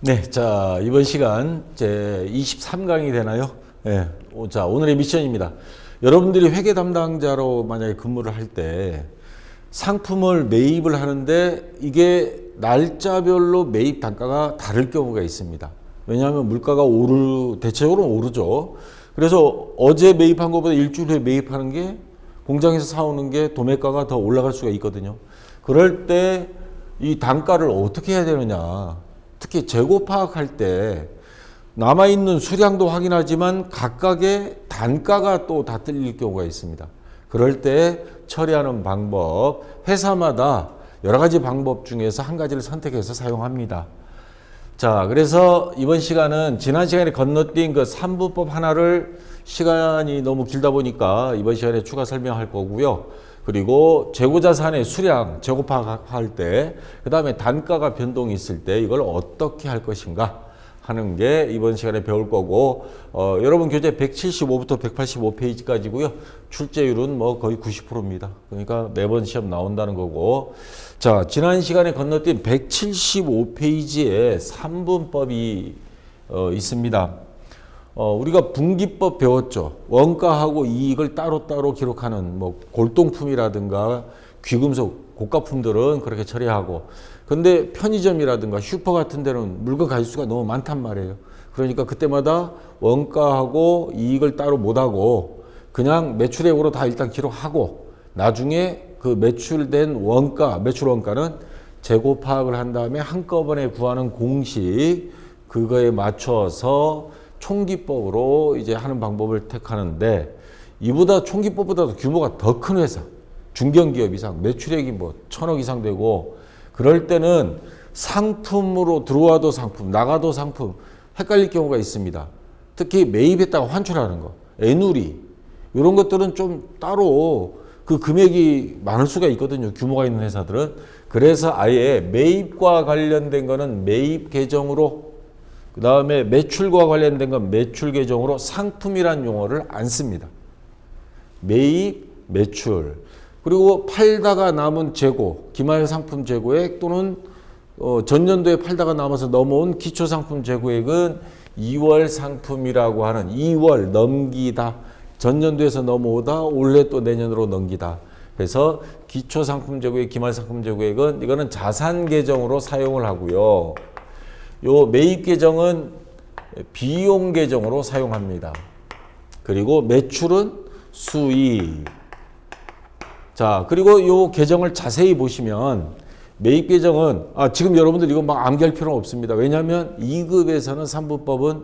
네, 자 이번 시간 제 23강이 되나요? 네, 오, 자 오늘의 미션입니다. 여러분들이 회계 담당자로 만약에 근무를 할 때 상품을 매입을 하는데 이게 날짜별로 매입 단가가 다를 경우가 있습니다. 왜냐하면 물가가 오르 대체적으로 오르죠. 그래서 어제 매입한 것보다 일주일 후에 매입하는 게 공장에서 사오는 게 도매가가 더 올라갈 수가 있거든요. 그럴 때 이 단가를 어떻게 해야 되느냐. 특히 재고 파악할 때 남아있는 수량도 확인하지만 각각의 단가가 또 다 틀릴 경우가 있습니다. 그럴 때 처리하는 방법, 회사마다 여러 가지 방법 중에서 한 가지를 선택해서 사용합니다. 자, 그래서 이번 시간은 지난 시간에 건너뛴 그 3부법 하나를 시간이 너무 길다 보니까 이번 시간에 추가 설명할 거고요. 그리고 재고자산의 수량, 재고 파악할 때, 그 다음에 단가가 변동이 있을 때 이걸 어떻게 할 것인가 하는 게 이번 시간에 배울 거고, 어, 여러분 교재 175부터 185페이지까지고요. 출제율은 뭐 거의 90%입니다. 그러니까 매번 시험 나온다는 거고. 자, 지난 시간에 건너뛴 175페이지에 3분법이 어, 있습니다. 어, 우리가 분기법 배웠죠. 원가하고 이익을 따로따로 기록하는 뭐 골동품이라든가 귀금속 고가품들은 그렇게 처리하고 근데 편의점이라든가 슈퍼 같은 데는 물건 가짓수가 너무 많단 말이에요. 그러니까 그때마다 원가하고 이익을 따로 못하고 그냥 매출액으로 다 일단 기록하고 나중에 그 매출된 원가, 매출 원가는 재고 파악을 한 다음에 한꺼번에 구하는 공식 그거에 맞춰서 총기법으로 이제 하는 방법을 택하는데 이보다 총기법보다도 규모가 더 큰 회사, 중견기업 이상 매출액이 뭐 천억 이상 되고 그럴 때는 상품으로 들어와도 상품, 나가도 상품 헷갈릴 경우가 있습니다. 특히 매입했다가 환출하는 거, 애누리 이런 것들은 좀 따로 그 금액이 많을 수가 있거든요. 규모가 있는 회사들은. 그래서 아예 매입과 관련된 거는 매입 계정으로 그 다음에 매출과 관련된 건 매출 계정으로 상품이란 용어를 안 씁니다. 매입, 매출. 그리고 팔다가 남은 재고, 기말 상품 재고액 또는 어, 전년도에 팔다가 남아서 넘어온 기초 상품 재고액은 2월 상품이라고 하는 2월 넘기다. 전년도에서 넘어오다 올해 또 내년으로 넘기다. 그래서 기초 상품 재고액, 기말 상품 재고액은 이거는 자산 계정으로 사용을 하고요. 요 매입 계정은 비용 계정으로 사용합니다. 그리고 매출은 수익. 자, 그리고 요 계정을 자세히 보시면 매입 계정은 아, 지금 여러분들 이거 막 암기할 필요는 없습니다. 왜냐하면 2급에서는 3부법은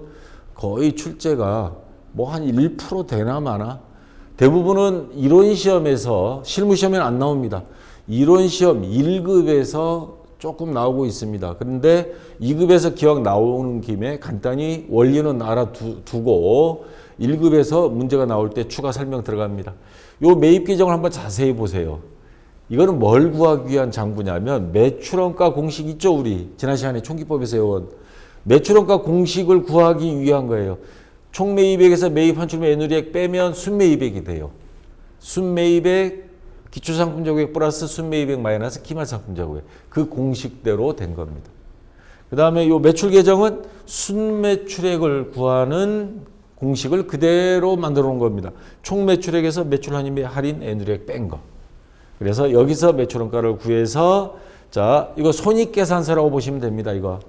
거의 출제가 뭐 한 1% 되나 마나 대부분은 이론 시험에서 실무 시험에는 안 나옵니다. 이론 시험 1급에서 조금 나오고 있습니다. 그런데 2급에서 기억 나오는 김에 간단히 원리는 알아두고 1급에서 문제가 나올 때 추가 설명 들어갑니다. 요 매입 계정을 한번 자세히 보세요. 이거는 뭘 구하기 위한 장부냐면 매출원가 공식 있죠 우리 지난 시간에 총기법에서 외운 매출원가 공식을 구하기 위한 거예요. 총 매입액에서 매입 환출매 애누리액 빼면 순매입액이 돼요. 순매입액 기초상품 재고액 플러스 순매입액 마이너스 기말상품 재고액 그 공식대로 된 겁니다. 그 다음에 요 매출 계정은 순매출액을 구하는 공식을 그대로 만들어 놓은 겁니다. 총 매출액에서 매출 할인 할인 애누리액 뺀 거. 그래서 여기서 매출원가를 구해서 자 이거 손익계산서라고 보시면 됩니다. 이거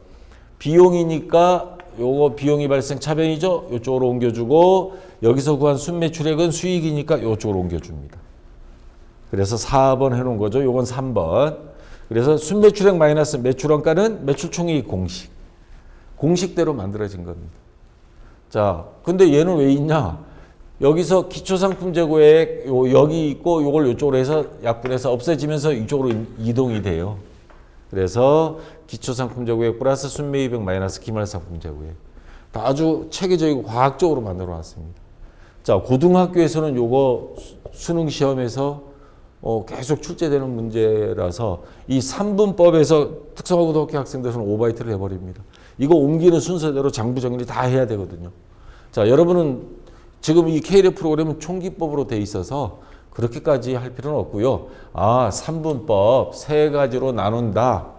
비용이니까 요거 비용이 발생 차변이죠. 요쪽으로 옮겨주고 여기서 구한 순매출액은 수익이니까 요쪽으로 옮겨줍니다. 그래서 4번 해놓은 거죠. 요건 3번. 그래서 순매출액 마이너스 매출원가는 매출총액 공식. 공식대로 만들어진 겁니다. 자, 근데 얘는 왜 있냐? 여기서 기초상품 재고액 요 여기 있고 요걸 요쪽으로 해서 약분해서 없애지면서 이쪽으로 이동이 돼요. 그래서 기초상품 재고액 플러스 순매입액 마이너스 기말상품 재고액. 다 아주 체계적이고 과학적으로 만들어 놨습니다. 자, 고등학교에서는 요거 수능 시험에서 어, 계속 출제되는 문제라서 이 3분법에서 특성화고등학교 학생들은 오바이트를 해버립니다. 이거 옮기는 순서대로 장부 정리 다 해야 되거든요. 자, 여러분은 지금 이 K레 프로그램은 총기법으로 돼 있어서 그렇게까지 할 필요는 없고요. 아, 3분법 세 가지로 나눈다.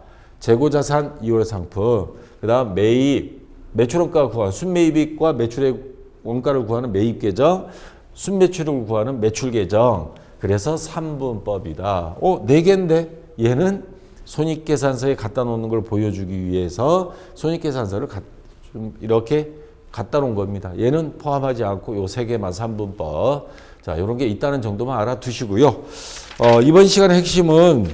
재고자산 이월 상품, 그 다음 매입, 매출원가 구한 순매입익과 매출의 원가를 구하는 매입 계정, 순매출을 구하는 매출 계정. 그래서 3분법이다. 어, 네 개인데 얘는 손익계산서에 갖다 놓는 걸 보여주기 위해서 손익계산서를 가, 좀 이렇게 갖다 놓은 겁니다. 얘는 포함하지 않고 요 세 개만 3분법. 자, 이런 게 있다는 정도만 알아두시고요. 어, 이번 시간의 핵심은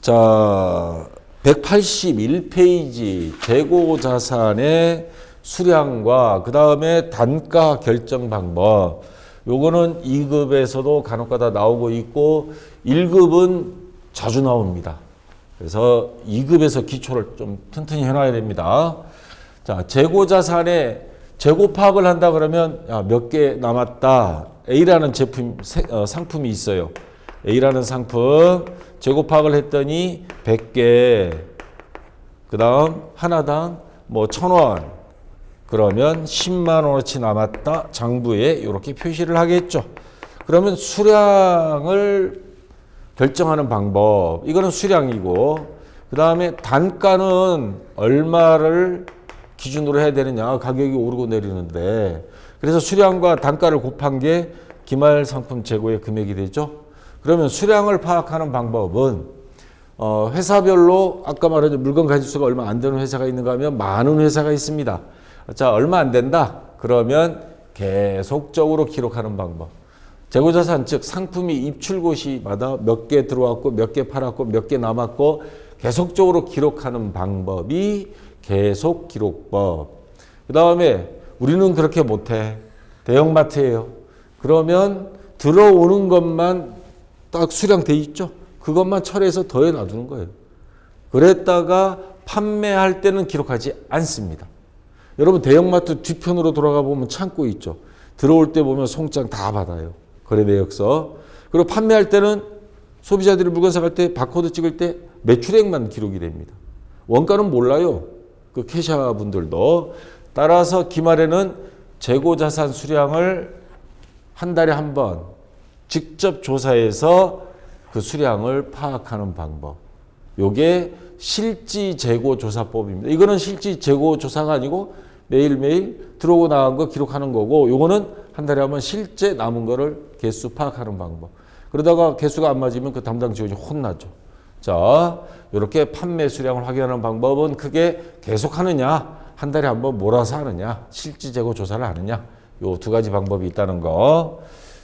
자, 181페이지 재고 자산의 수량과 그다음에 단가 결정 방법. 요거는 2급에서도 간혹가다 나오고 있고 1급은 자주 나옵니다. 그래서 2급에서 기초를 좀 튼튼히 해놔야 됩니다. 자, 재고 자산의 재고 파악을 한다 그러면 몇 개 남았다. A라는 제품 세- 어, 상품이 있어요. A라는 상품 재고 파악을 했더니 100개. 그다음 하나당 뭐 1,000원. 그러면 10만 원어치 남았다. 장부에 이렇게 표시를 하겠죠. 그러면 수량을 결정하는 방법. 이거는 수량이고 그 다음에 단가는 얼마를 기준으로 해야 되느냐. 가격이 오르고 내리는데. 그래서 수량과 단가를 곱한 게 기말 상품 재고의 금액이 되죠. 그러면 수량을 파악하는 방법은 어, 회사별로 아까 말한 물건 가짓수가 얼마 안 되는 회사가 있는가 하면 많은 회사가 있습니다. 자, 얼마 안 된다. 그러면 계속적으로 기록하는 방법. 재고자산 즉 상품이 입출고 시마다 몇 개 들어왔고 몇 개 팔았고 몇 개 남았고 계속적으로 기록하는 방법이 계속 기록법. 그 다음에 우리는 그렇게 못해. 대형마트예요. 그러면 들어오는 것만 딱 수량돼 있죠. 그것만 처리해서 더해 놔두는 거예요. 그랬다가 판매할 때는 기록하지 않습니다. 여러분 대형마트 뒤편으로 돌아가 보면 창고 있죠. 들어올 때 보면 송장 다 받아요. 거래 내역서. 그리고 판매할 때는 소비자들이 물건 사갈 때 바코드 찍을 때 매출액만 기록이 됩니다. 원가는 몰라요. 그 캐셔 분들도. 따라서 기말에는 재고 자산 수량을 한 달에 한 번 직접 조사해서 그 수량을 파악하는 방법. 요게 실지 재고 조사법입니다. 이거는 실지 재고 조사가 아니고 매일매일 들어오고 나간 거 기록하는 거고 요거는 한 달에 한번 실제 남은 거를 개수 파악하는 방법. 그러다가 개수가 안 맞으면 그 담당 직원이 혼나죠. 자, 이렇게 판매 수량을 확인하는 방법은 크게 계속 하느냐, 한 달에 한 번 몰아서 하느냐, 실지 재고 조사를 하느냐, 요 두 가지 방법이 있다는 거.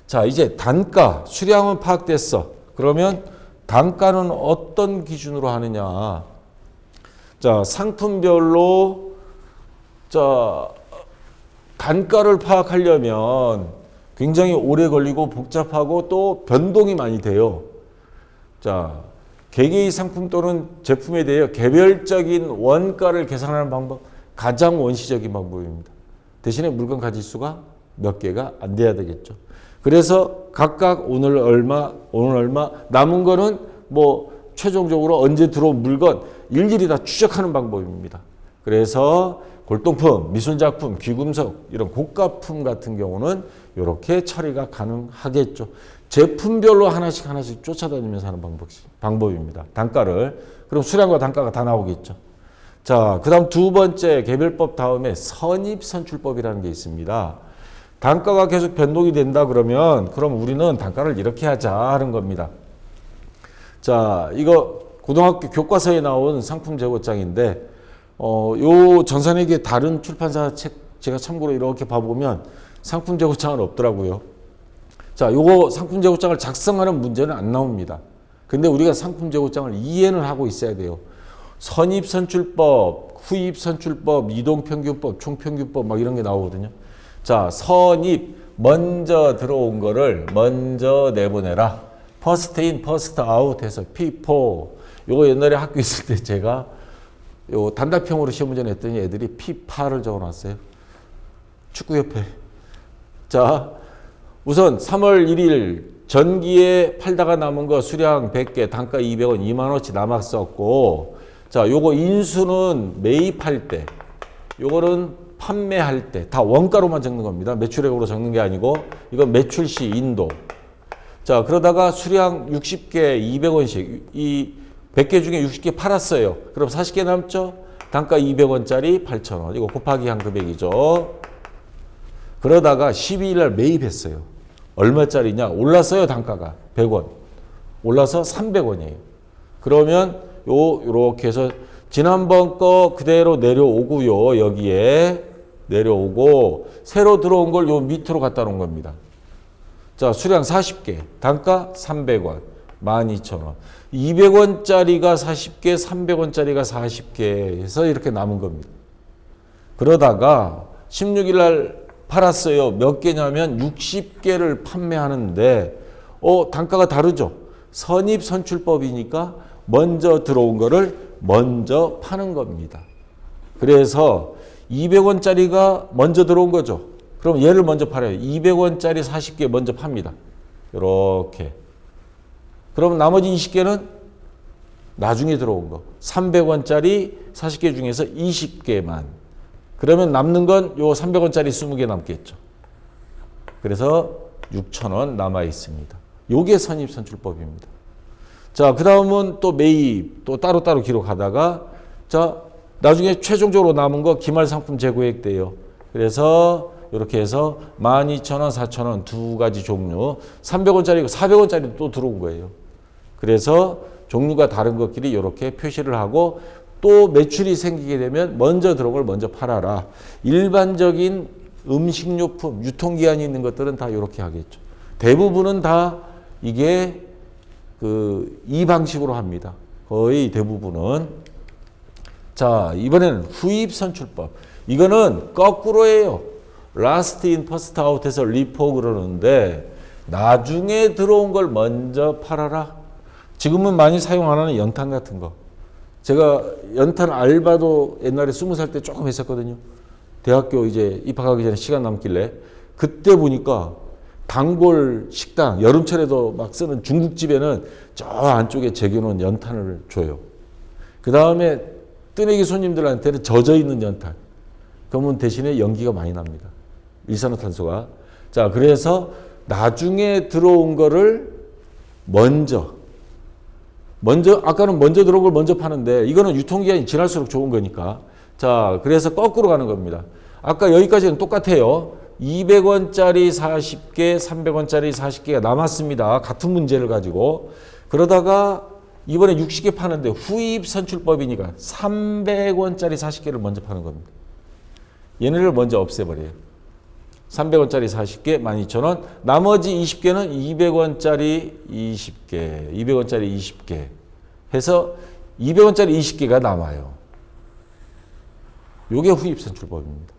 자, 이제 단가, 수량은 파악됐어. 그러면 단가는 어떤 기준으로 하느냐. 자, 상품별로, 자, 단가를 파악하려면 굉장히 오래 걸리고 복잡하고 또 변동이 많이 돼요. 자, 개개의 상품 또는 제품에 대해 개별적인 원가를 계산하는 방법, 가장 원시적인 방법입니다. 대신에 물건 가짓수가 몇 개가 안 돼야 되겠죠. 그래서 각각 오늘 얼마, 오늘 얼마, 남은 거는 뭐 최종적으로 언제 들어온 물건 일일이 다 추적하는 방법입니다. 그래서 골동품, 미술작품, 귀금속 이런 고가품 같은 경우는 이렇게 처리가 가능하겠죠. 제품별로 하나씩 하나씩 쫓아다니면서 하는 방법, 방법입니다. 단가를. 그럼 수량과 단가가 다 나오겠죠. 자, 그 다음 두 번째 개별법 다음에 선입선출법이라는 게 있습니다. 단가가 계속 변동이 된다 그러면 그럼 우리는 단가를 이렇게 하자 하는 겁니다. 자, 이거 고등학교 교과서에 나온 상품 재고장인데 어, 요 전산에게 다른 출판사 책 제가 참고로 이렇게 봐보면 상품 재고장은 없더라고요. 자, 요거 상품 재고장을 작성하는 문제는 안 나옵니다. 근데 우리가 상품 재고장을 이해는 하고 있어야 돼요. 선입선출법, 후입선출법, 이동평균법, 총평균법 막 이런 게 나오거든요. 자, 선입 먼저 들어온 거를 먼저 내보내라. 퍼스트 인, 퍼스트 아웃 해서 P4. 요거 옛날에 학교 있을 때 제가 요 단답형으로 시험 문제 냈더니 애들이 P8을 적어 놨어요. 축구협회. 자, 우선 3월 1일 전기에 팔다가 남은 거 수량 100개, 단가 200원, 2만 원치 남았었고, 자, 요거 인수는 매입할 때, 요거는 판매할 때, 다 원가로만 적는 겁니다. 매출액으로 적는 게 아니고, 이건 매출 시 인도. 자, 그러다가 수량 60개 200원씩, 이 100개 중에 60개 팔았어요. 그럼 40개 남죠? 단가 200원짜리 8,000원. 이거 곱하기 한 금액이죠. 그러다가 12일 날 매입했어요. 얼마짜리냐? 올랐어요, 단가가. 100원. 올라서 300원이에요. 그러면 요 요렇게 해서 지난번 거 그대로 내려오고요. 여기에 내려오고 새로 들어온 걸 요 밑으로 갖다 놓은 겁니다. 자, 수량 40개. 단가 300원. 12,000원. 200원짜리가 40개, 300원짜리가 40개 해서 이렇게 남은 겁니다. 그러다가 16일 날 팔았어요. 몇 개냐면 60개를 판매하는데 어, 단가가 다르죠. 선입 선출법이니까 먼저 들어온 거를 먼저 파는 겁니다. 그래서 200원짜리가 먼저 들어온 거죠. 그럼 얘를 먼저 팔아요. 200원짜리 40개 먼저 팝니다. 이렇게. 그럼 나머지 20개는 나중에 들어온 거. 300원짜리 40개 중에서 20개만. 그러면 남는 건 요 300원짜리 20개 남겠죠. 그래서 6,000원 남아 있습니다. 요게 선입선출법입니다. 자, 그 다음은 또 매입, 또 따로따로 기록하다가, 자, 나중에 최종적으로 남은 거 기말 상품 재고액 돼요. 그래서 이렇게 해서 12,000원, 4,000원 두 가지 종류, 300원짜리, 400원짜리 또 들어온 거예요. 그래서 종류가 다른 것끼리 이렇게 표시를 하고 또 매출이 생기게 되면 먼저 들어온 걸 먼저 팔아라. 일반적인 음식료품, 유통기한이 있는 것들은 다 이렇게 하겠죠. 대부분은 다 이게 그 이 방식으로 합니다. 거의 대부분은. 자, 이번에는 후입 선출법. 이거는 거꾸로예요. 라스트 인 퍼스트 아웃해서 리포 그러는데 나중에 들어온 걸 먼저 팔아라. 지금은 많이 사용 안 하는 연탄 같은 거. 제가 연탄 알바도 옛날에 스무 살 때 조금 했었거든요. 대학교 이제 입학하기 전에 시간 남길래 그때 보니까 단골 식당 여름철에도 막 쓰는 중국집에는 저 안쪽에 제겨놓은 연탄을 줘요. 그 다음에 뜨내기 손님들한테는 젖어 있는 연탄. 그러면 대신에 연기가 많이 납니다. 일산화탄소가. 자, 그래서 나중에 들어온 거를 먼저 먼저 아까는 먼저 들어온 걸 먼저 파는데 이거는 유통기한이 지날수록 좋은 거니까. 자 그래서 거꾸로 가는 겁니다. 아까 여기까지는 똑같아요. 200원짜리 40개 300원짜리 40개가 남았습니다. 같은 문제를 가지고. 그러다가 이번에 60개 파는데 후입 선출법이니까 300원짜리 40개를 먼저 파는 겁니다. 얘네를 먼저 없애버려요 300원짜리 40개 12,000원 나머지 20개는 200원짜리 20개 200원짜리 20개 해서 200원짜리 20개가 남아요. 요게 후입 선출법입니다.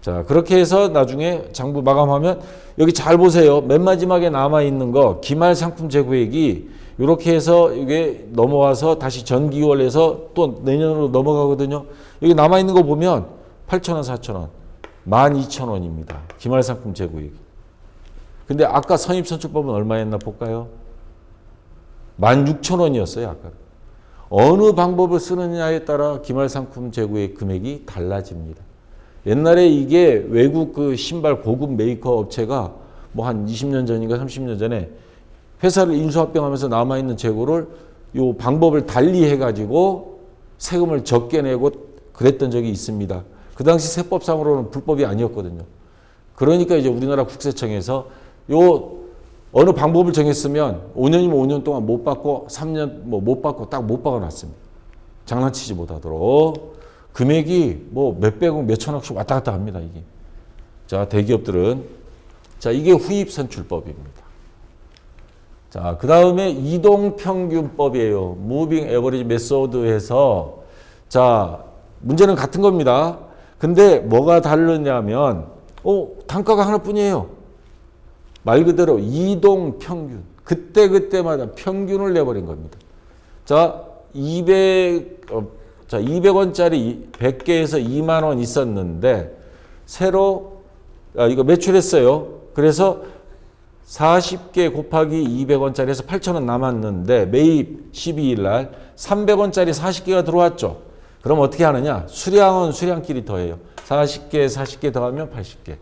자 그렇게 해서 나중에 장부 마감하면 여기 잘 보세요. 맨 마지막에 남아 있는 거 기말 상품 재고액이 이렇게 해서 이게 넘어와서 다시 전기월에서 또 내년으로 넘어가거든요. 여기 남아 있는 거 보면 8,000원, 4,000원 12,000원입니다. 기말 상품 재고액. 근데 아까 선입선출법은 얼마였나 볼까요? 16,000원이었어요, 아까. 어느 방법을 쓰느냐에 따라 기말 상품 재고액 금액이 달라집니다. 옛날에 이게 외국 그 신발 고급 메이커 업체가 뭐 한 20년 전인가 30년 전에 회사를 인수합병하면서 남아 있는 재고를 요 방법을 달리 해 가지고 세금을 적게 내고 그랬던 적이 있습니다. 그 당시 세법상으로는 불법이 아니었거든요. 그러니까 이제 우리나라 국세청에서 요 어느 방법을 정했으면 5년이면 5년 동안 못 받고 3년 뭐 못 받고 딱 못 박아놨습니다. 장난치지 못하도록 금액이 뭐 몇백억 몇천억씩 왔다 갔다 합니다 이게. 자 대기업들은 자 이게 후입 선출법입니다. 자 그 다음에 이동 평균법이에요. 무빙 에버리지 메소드에서 자 문제는 같은 겁니다. 근데 뭐가 다르냐면 어, 단가가 하나뿐이에요. 말 그대로 이동 평균. 그때 그때마다 평균을 내버린 겁니다. 자, 200 어, 자, 200원짜리 100개에서 2만 원 있었는데 새로 아, 이거 매출했어요. 그래서 40개 곱하기 200원짜리에서 8,000원 남았는데 매입 12일 날 300원짜리 40개가 들어왔죠. 그럼 어떻게 하느냐? 수량은 수량끼리 더해요. 40개, 40개 더하면 80개.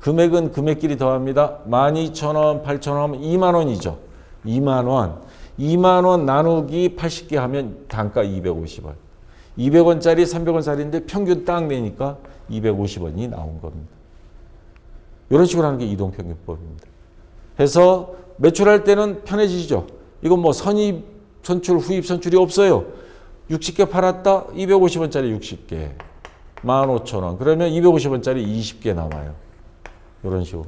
금액은 금액끼리 더합니다. 12,000원, 8,000원, 2만 원이죠. 2만 원. 2만 원 나누기 80개 하면 단가 250원. 200원짜리 300원짜리인데 평균 딱 내니까 250원이 나온 겁니다. 이런 식으로 하는 게 이동평균법입니다. 해서 매출할 때는 편해지죠. 이건 뭐 선입 선출, 후입 선출이 없어요. 60개 팔았다, 250원짜리 60개. 15,000원. 그러면 250원짜리 20개 남아요. 이런 식으로.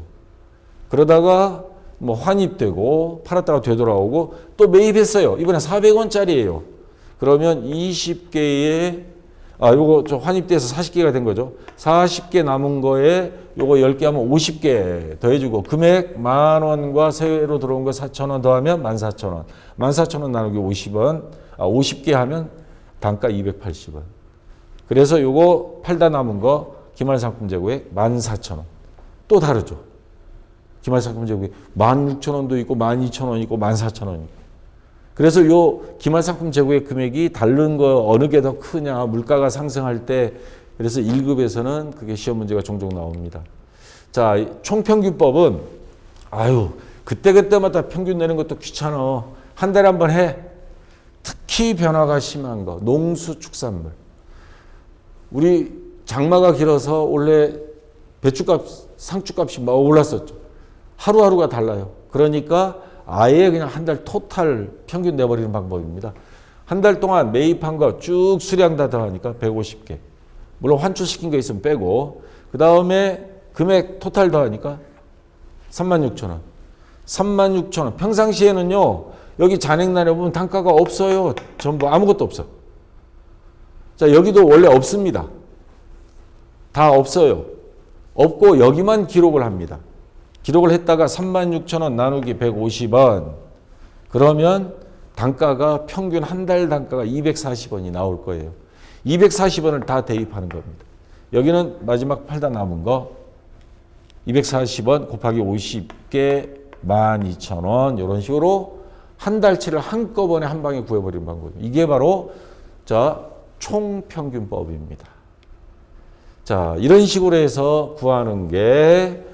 그러다가 뭐 환입되고 팔았다가 되돌아오고 또 매입했어요. 이번에 400원짜리예요. 그러면 20개에 아 요거 저 환입돼서 40개가 된 거죠. 40개 남은 거에 요거 10개 하면 50개 더해 주고 금액 만 원과 새로 들어온 거 4천 원 더하면 14,000원. 14,000원 나누기 50원. 아 50개 하면 단가 280원. 그래서 요거 팔다 남은 거 기말 상품 재고액 14,000원. 또 다르죠. 기말 상품 재고액 16,000원도 있고 12,000원 있고 14,000원 있고. 그래서 요 기말 상품 재고액 금액이 다른 거 어느 게 더 크냐 물가가 상승할 때 그래서 1급에서는 그게 시험 문제가 종종 나옵니다. 자, 이 총평균법은 아유, 그때그때마다 평균 내는 것도 귀찮아. 한 달에 한 번 해. 특히 변화가 심한 거, 농수 축산물. 우리 장마가 길어서 원래 배추값, 상추값이 막 올랐었죠. 하루하루가 달라요. 그러니까 아예 그냥 한 달 토탈 평균 내버리는 방법입니다. 한 달 동안 매입한 거 쭉 수량 다 더하니까 150개. 물론 환출시킨 거 있으면 빼고 그 다음에 금액 토탈 더하니까 36,000원. 36,000원. 평상시에는요. 여기 잔액란에 보면 단가가 없어요. 전부 아무것도 없어. 자, 여기도 원래 없습니다. 다 없어요. 없고 여기만 기록을 합니다. 기록을 했다가 36,000원 나누기 150원. 그러면 단가가 평균 한 달 단가가 240원이 나올 거예요. 240원을 다 대입하는 겁니다. 여기는 마지막 팔다 남은 거 240원 곱하기 50개 12,000원 이런 식으로 한 달치를 한꺼번에 한 방에 구해버리는 방법입니다. 이게 바로 자 총평균법입니다. 자 이런 식으로 해서 구하는 게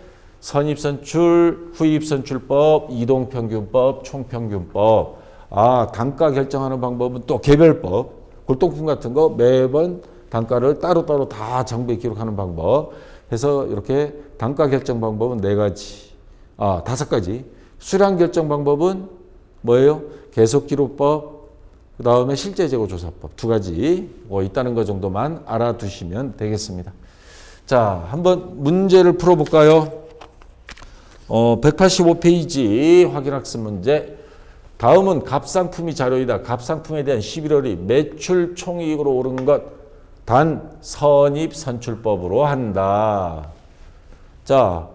선입선출, 후입선출법, 이동평균법, 총평균법. 아 단가 결정하는 방법은 또 개별법. 골동품 같은 거 매번 단가를 따로따로 다 정부에 기록하는 방법. 해서 이렇게 단가 결정 방법은 네 가지, 아 다섯 가지. 수량 결정 방법은 뭐예요? 계속 기록법, 그 다음에 실제 재고 조사법 두 가지 뭐 있다는 것 정도만 알아두시면 되겠습니다. 자, 한번 문제를 풀어볼까요? 어, 185페이지 확인학습 문제. 다음은 값상품이 자료이다. 값상품에 대한 11월이 매출 총이익으로 오른 것 단 선입 선출법으로 한다. 자,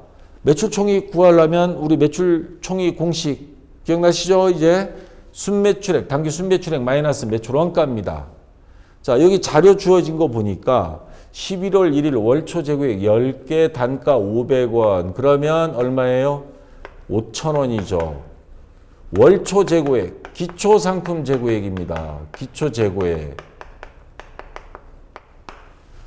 매출 총이익 구하려면 우리 매출 총이익 공식 기억나시죠? 이제 순매출액, 당기 순매출액 마이너스 매출 원가입니다. 자, 여기 자료 주어진 거 보니까 11월 1일 월초 재고액 10개 단가 500원. 그러면 얼마예요? 5,000원이죠. 월초 재고액, 기초 상품 재고액입니다. 기초 재고액.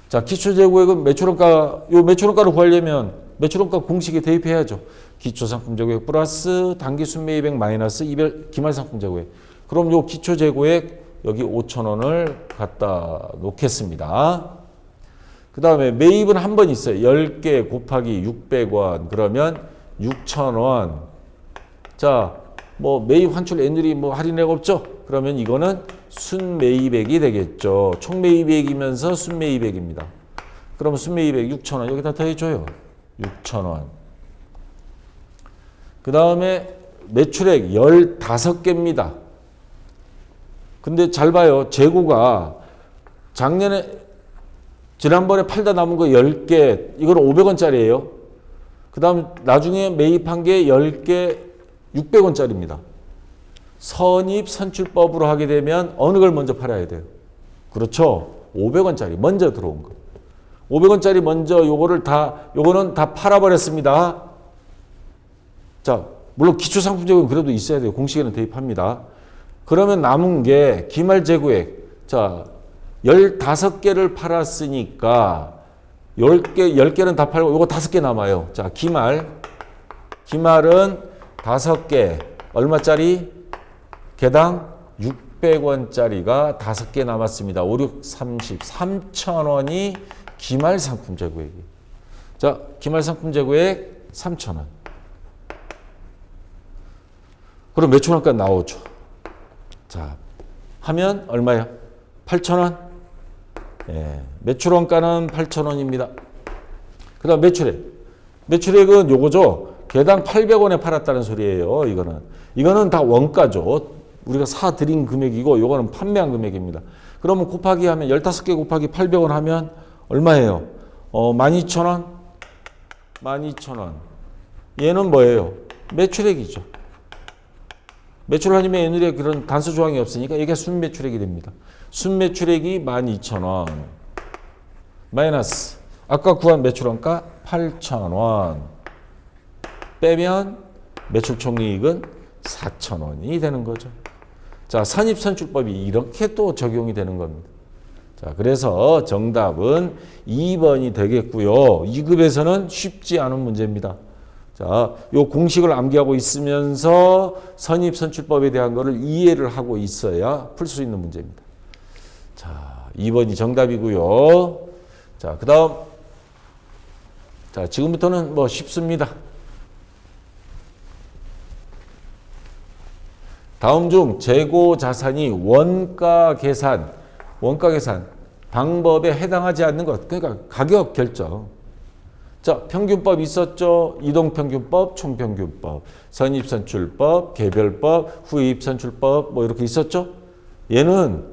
자, 기초 재고액은 매출원가, 요 매출원가를 구하려면 매출원가 공식에 대입해야죠. 기초 상품 재고액 플러스 단기 순매입액 마이너스 이별 기말 상품 재고액. 그럼 요 기초 재고액 여기 5,000원을 갖다 놓겠습니다. 그 다음에 매입은 한 번 있어요. 10개 곱하기 600원. 그러면 6,000원. 자, 뭐 매입 환출 애누리 뭐 할인액 없죠? 그러면 이거는 순매입액이 되겠죠. 총매입액이면서 순매입액입니다. 그럼 순매입액 6,000원 여기다 더해줘요. 6,000원. 그 다음에 매출액 15개입니다. 근데 잘 봐요. 재고가 작년에 지난번에 팔다 남은 거 10개, 이거는 500원짜리예요. 그 다음 나중에 매입한 게 10개 600원짜리입니다. 선입 선출법으로 하게 되면 어느 걸 먼저 팔아야 돼요? 그렇죠. 500원짜리 먼저 들어온 거. 500원짜리 먼저 요거를 다 요거는 다 팔아 버렸습니다. 자, 물론 기초상품적인 그래도 있어야 돼요. 공식에는 대입합니다. 그러면 남은 게 기말 재고액. 자, 15개를 팔았으니까 10개, 10개는 다 팔고 요거 5개 남아요. 자, 기말. 기말은 5개. 얼마짜리? 개당 600원짜리가 다섯 개 남았습니다. 5, 6, 30, 3,000원이 기말 상품 재고액이. 자, 기말 상품 재고액 3,000원. 그럼 매출원가 나오죠. 자, 하면 얼마예요? 8,000원. 예, 매출원가는 8,000원입니다. 그 다음 매출액. 매출액은 요거죠. 개당 800원에 팔았다는 소리예요. 이거는. 이거는 다 원가죠. 우리가 사드린 금액이고 요거는 판매한 금액입니다. 그러면 곱하기 하면 15개 곱하기 800원 하면 얼마예요? 어, 12,000원? 12,000원. 얘는 뭐예요? 매출액이죠. 매출 아니면 얘네들의 그런 단수 조항이 없으니까 이게 순매출액이 됩니다. 순매출액이 12,000원. 마이너스 아까 구한 매출원가 8,000원. 빼면 매출 총이익은 4,000원이 되는 거죠. 자, 선입선출법이 이렇게 또 적용이 되는 겁니다. 자, 그래서 정답은 2번이 되겠고요. 2급에서는 쉽지 않은 문제입니다. 자, 요 공식을 암기하고 있으면서 선입 선출법에 대한 거를 이해를 하고 있어야 풀 수 있는 문제입니다. 자, 2번이 정답이고요. 자, 그다음 자, 지금부터는 뭐 쉽습니다. 다음 중 재고 자산이 원가 계산, 원가 계산 방법에 해당하지 않는 것. 그러니까 가격 결정. 자, 평균법 있었죠? 이동평균법, 총평균법, 선입선출법, 개별법, 후입선출법 뭐 이렇게 있었죠? 얘는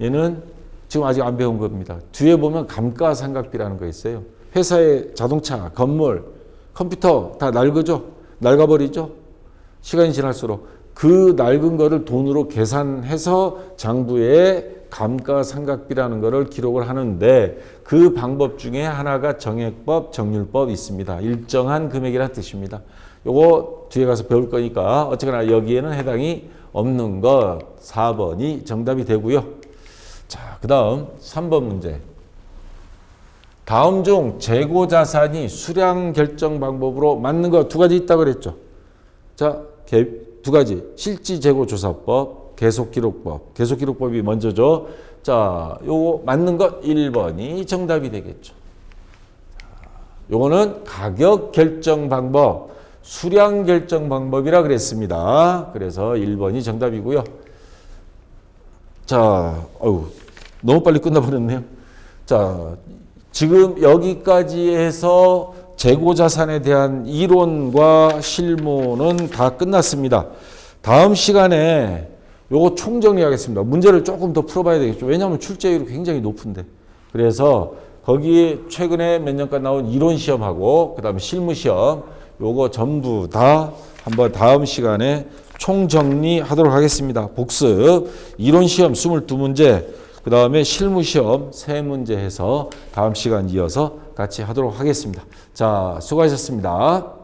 얘는 지금 아직 안 배운 겁니다. 뒤에 보면 감가상각비라는 거 있어요. 회사의 자동차, 건물, 컴퓨터 다 낡아죠? 낡아버리죠? 시간이 지날수록 그 낡은 거를 돈으로 계산해서 장부에 감가상각비라는 거를 기록을 하는데 그 방법 중에 하나가 정액법, 정률법 있습니다. 일정한 금액이라는 뜻입니다. 요거 뒤에 가서 배울 거니까 어쨌거나 여기에는 해당이 없는 것 4번이 정답이 되고요. 자, 그다음 3번 문제. 다음 중 재고 자산이 수량 결정 방법으로 맞는 거두 가지 있다 그랬죠. 자, 개- 두 가지. 실지 재고 조사법, 계속 기록법. 계속 기록법이 먼저죠. 자, 요거 맞는 것 1번이 정답이 되겠죠. 자, 요거는 가격 결정 방법, 수량 결정 방법이라 그랬습니다. 그래서 1번이 정답이고요. 자, 어우, 너무 빨리 끝나버렸네요. 자, 지금 여기까지 해서 재고 자산에 대한 이론과 실무는 다 끝났습니다. 다음 시간에 요거 총정리하겠습니다. 문제를 조금 더 풀어봐야 되겠죠. 왜냐하면 출제율이 굉장히 높은데. 그래서 거기에 최근에 몇 년간 나온 이론 시험하고 그다음에 실무 시험 요거 전부 다 한번 다음 시간에 총정리하도록 하겠습니다. 복습 이론 시험 22문제 그다음에 실무 시험 3문제 해서 다음 시간 이어서 같이 하도록 하겠습니다. 자, 수고하셨습니다.